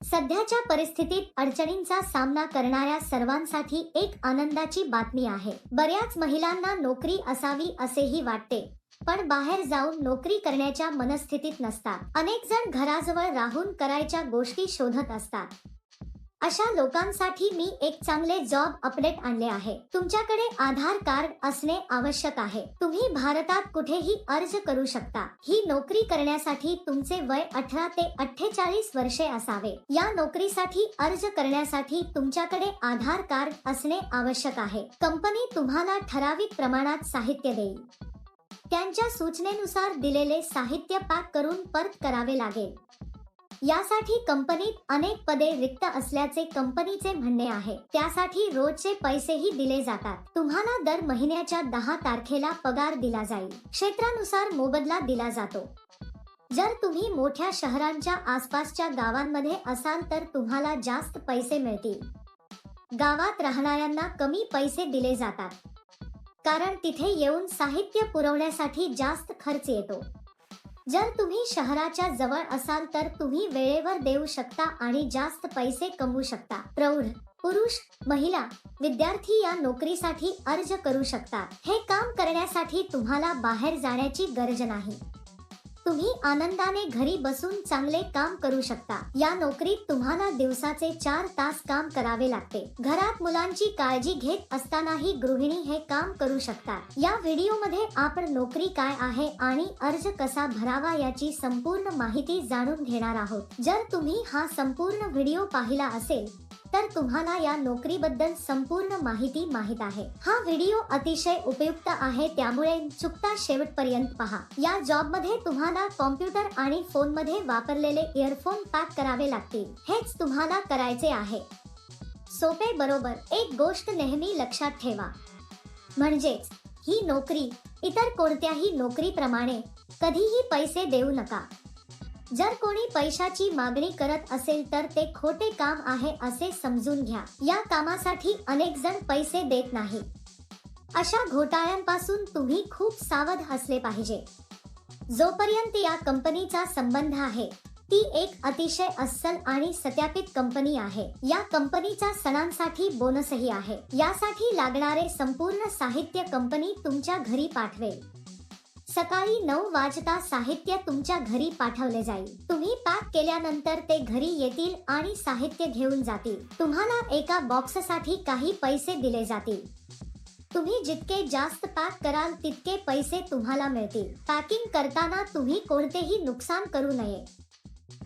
सध्याच्या परिस्थितीत अडचणींचा सामना करणाऱ्या सर्वांसाठी एक आनंदाची बातमी आहे. बऱ्याच महिलांना नोकरी असावी असेही वाटते पण बाहेर जाऊन नोकरी करण्याच्या मनस्थितीत नसतात. अनेक जण घराजवळ राहून करायच्या गोष्टी शोधत असतात. अशा लोकांसाठी मी एक चांगले जॉब अपडेट आणले आहे. तुमच्याकडे आधार कार्ड असणे आवश्यक आहे. तुम्ही भारतात कुठेही अर्ज करू शकता. ही नोकरी करण्यासाठी तुमचे वय अठरा ते अठ्ठेचाळीस वर्षे असावे. या नोकरीसाठी अर्ज करण्यासाठी तुमच्याकडे आधार कार्ड असणे आवश्यक आहे. कंपनी तुम्हाला ठराविक प्रमाणात साहित्य देईल. त्यांच्या सूचनेनुसार दिलेले साहित्य पॅक करून परत करावे लागेल. यासाठी कंपनीत अनेक पदे रिक्त असल्याचे कंपनीचे म्हणणे आहे. त्यासाठी रोजचे पैसेही दिले जातात. तुम्हाला दर महिन्याच्या दहा तारखेला पगार दिला जाईल. क्षेत्रानुसार मोबदला दिला जातो. जर तुम्ही मोठ्या शहरांच्या आसपासच्या गावांमध्ये असाल तर तुम्हाला जास्त पैसे मिळतील. गावात राहणाऱ्यांना कमी पैसे दिले जातात. कारण तिथे येऊन साहित्य पुरवण्यासाठी जास्त खर्च येतो. जर तुम्ही शहराच्या जवळ असाल तर तुम्ही वेळेवर देऊ शकता आणि जास्त पैसे कमवू शकता. प्रौढ पुरुष महिला विद्यार्थी या नोकरीसाठी अर्ज करू शकतात हे काम करण्यासाठी तुम्हाला बाहेर जाण्याची गरज नाही. तुम्ही आनंदाने घरी बसून चांगले काम करू शकता. या नोकरीत तुम्हाला दिवसाचे चार तास काम करावे लागते. घरात मुलांची काळजी घेत असतानाही गृहिणी हे काम करू शकतात. या व्हिडिओमध्ये आपण नोकरी काय आहे आणि अर्ज कसा भरावा याची संपूर्ण माहिती जाणून घेणार आहोत. जर तुम्ही हा संपूर्ण व्हिडिओ पाहिला असेल तर तुम्हाला या नोकरीबद्दल संपूर्ण माहिती माहीत आहे. हा व्हिडिओ अतिशय उपयुक्त आहे त्यामुळे चुकता शेवटपर्यंत पहा. या जॉबमध्ये तुम्हाला कॉम्प्युटर आणि फोनमध्ये वापरलेले इयरफोन पॅक करावे लागतील. हेच तुम्हाला करायचे आहे. सोपे बरोबर एक गोष्ट नेहमी लक्षात ठेवा. म्हणजेच ही नोकरी इतर कोणत्याही नोकरीप्रमाणे कधीही पैसे देऊ नका. जर कोणी पैशाची मागणी करत असेल तर ते खोटे काम आहे असे समजून घ्या. या कामासाठी अनेक जण पैसे देत नाही. अशा घोटाळ्यांपासून तुम्ही खूप सावध असले पाहिजे. जोपर्यंत या कंपनीचा संबंध आहे ती एक अतिशय अस्सल आणि सत्यापित कंपनी आहे. या कंपनीच्या सणांसाठी बोनसही आहे. यासाठी लागणारे संपूर्ण साहित्य कंपनी तुमच्या घरी पाठवेल. सकाळी नऊ वाजता साहित्य तुमच्या घरी पाठवले जाईल. तुम्ही पॅक केल्यानंतर ते घरी येतील आणि साहित्य घेऊन जातील. तुम्हाला एका बॉक्ससाठी काही पैसे दिले जातील. तुम्ही जितके जास्त पॅक कराल तितके पैसे तुम्हाला मिळतील. पॅकिंग करताना तुम्ही कोणतेही नुकसान करू नये.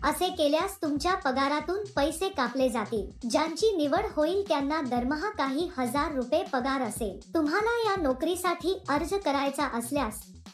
असे केल्यास तुमच्या पगारातून पैसे कापले जातील. ज्यांची निवड होईल त्यांना दरमहा काही हजार रुपये पगार असेल. तुम्हाला या नोकरीसाठी अर्ज करायचा असल्यास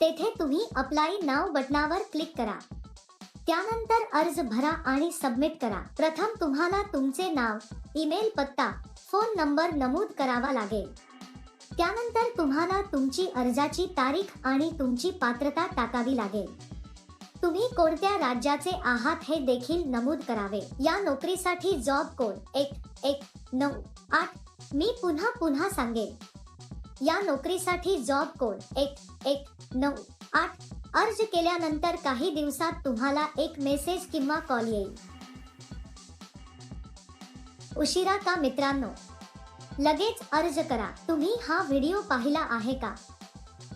तेथे तुम्ही अप्लाय नाव बटनावर क्लिक करा. त्यानंतर अर्ज भरा आणि सबमिट करा. प्रथम तुम्हाला तुमचे नाव ईमेल पत्ता फोन नंबर नमूद करावा लागेल. त्यानंतर तुम्हाला तुमची अर्जाची तारीख आणि तुमची पात्रता टाकावी लागेल. तुम्ही कोणत्या राज्याचे आहात हे देखील नमूद करावे. या नोकरीसाठी जॉब कोड एक एक नऊ आठ. मी पुन्हा पुन्हा सांगेन. या नोकरीसाठी जॉब कोड एक एक नऊ आठ. अर्ज केल्यानंतर काही दिवसात तुम्हाला एक मेसेज किंवा कॉल येईल. उशिरा का मित्रांनो? लगेच अर्ज करा. तुम्ही हा व्हिडिओ पाहिला आहे का?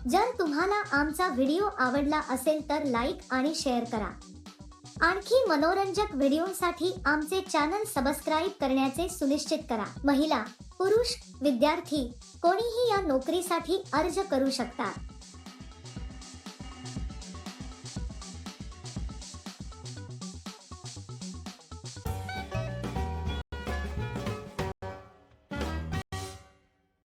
जर तुम्हाला आमचा व्हिडिओ आवडला असेल तर लाईक आणि शेअर करा. आणखी मनोरंजक व्हिडिओसाठी आमचे चॅनल सबस्क्राईब करण्याचे सुनिश्चित करा. महिला पुरुष विद्यार्थी कोणीही या नोकरीसाठी अर्ज करू शकतात.